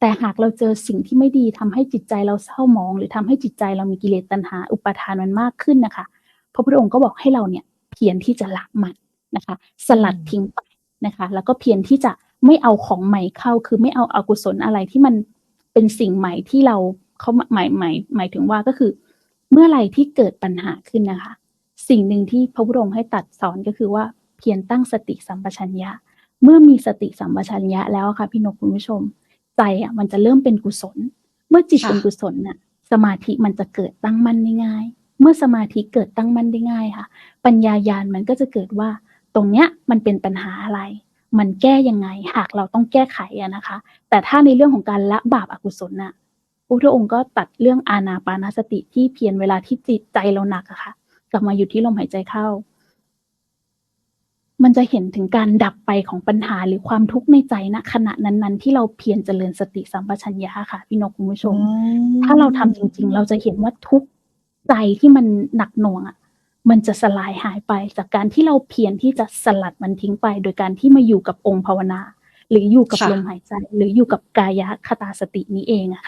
แต่หากเราเจอสิ่งที่ไม่ดีทำให้จิตใจเราเศร้าหมอง หรือทำให้จิตใจเรามีกิเลสตัณหา อุปาทานมันมากขึ้นนะคะ พระพุทธองค์ก็บอกให้เราเนี่ยเพียรที่จะละมันนะคะ สลัดทิ้งไปนะคะ แล้วก็เพียรที่จะไม่เอาของใหม่เข้า คือไม่เอาอกุศลอะไรที่มันเป็นสิ่งใหม่ที่เราเขาหมายหมายหมายถึงว่าก็คือ เมื่อไหรที่เกิดปัญหาขึ้นนะคะ สิ่งหนึ่งที่พระพุทธองค์ให้ตัดสอนก็คือว่าเพียรตั้งสติสัมปชัญญะ เมื่อมีสติสัมปชัญญะแล้วค่ะพี่นกคุณผู้ชม ใจอะมันจะเริ่มเป็นกุศล เมื่อจิตค่ะเป็นกุศลน่ะสมาธิมันจะเกิดตั้งมั่นได้ง่าย เมื่อสมาธิเกิดตั้งมั่นได้ง่ายค่ะ ปัญญายาณมันก็จะเกิดว่า ตรงเนี้ยมันเป็นปัญหาอะไร มันแก้ยังไงหากเราต้องแก้ไขอะนะคะ แต่ถ้าในเรื่องของการละบาปอกุศลน่ะพระพุทธองค์ก็ตัดเรื่องอานาปานสติที่เพียรเวลาที่จิตใจเราหนักอะค่ะ กลับมาอยู่ที่ลมหายใจเข้า มันจะเห็นถึงการดับไปของปัญหาหรือความทุกข์ในใจณขณะนั้นๆ ที่เราเพียรเจริญสติสัมปชัญญะค่ะพี่นกคุณผู้ชม ถ้าเราทำจริง ๆ เราจะเห็นว่าทุกข์ใจที่มันหนักหน่วงอะมันจะสลายหายไปจากการที่เราเพียรที่จะสลัดมันทิ้งไป โดยการที่มาอยู่กับองค์ภาวนา หรืออยู่กับค่ะลมหายใจ หรืออยู่กับกายคตาสตินี้เองอะค่ะ